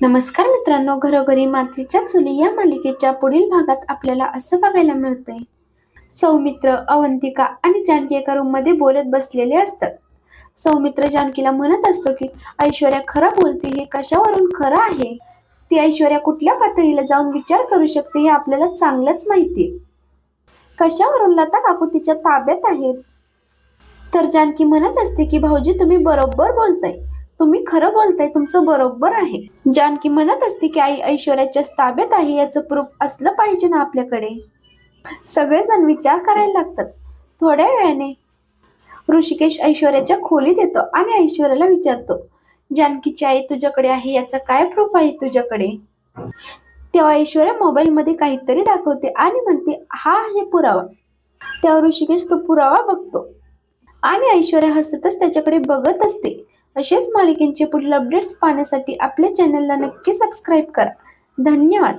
नमस्कार मित्रांनो घरोघरी मातीच्या चुली या मालिकेच्या पुढील भागात आपल्याला असं बघायला मिळतंय. सौमित्र अवंतिका आणि जानकी एका रूममध्ये बोलत बसलेले असतात. सौमित्र जानकीला म्हणत असतो की ऐश्वर्या खरं बोलते हे कशावरून खरं आहे? ती ऐश्वर्या कुठल्या पातळीला जाऊन विचार करू शकते हे आपल्याला चांगलंच माहिती कशावरून लता काकू तिच्या ताब्यात आहेत? तर जानकी म्हणत असते की भाऊजी तुम्ही बरोबर बोलताय. तुम्ही खरं बोलताय तुमचं बरोबर आहे. जानकी म्हणत असते की आई ऐश्वर्याच्या ताब्यात आहे याचं प्रूफ असलं पाहिजे ना आपल्याकडे. सगळेजण विचार करायला लागतात. थोड्या वेळाने ऋषिकेश ऐश्वर्याच्या खोलीत येतो आणि ऐश्वर्याला विचारतो जानकीची आई तुझ्याकडे आहे याचा काय प्रूफ आहे तुझ्याकडे? तेव्हा ऐश्वर्या मोबाईल मध्ये काहीतरी दाखवते आणि म्हणते हा आहे पुरावा. तेव्हा ऋषिकेश तो पुरावा बघतो आणि ऐश्वर्या हसतच त्याच्याकडे बघत असते. असेच मालिकेंचे पुढील अपडेट्स पाहण्यासाठी आपल्या चॅनलला नक्की सबस्क्राईब करा. धन्यवाद.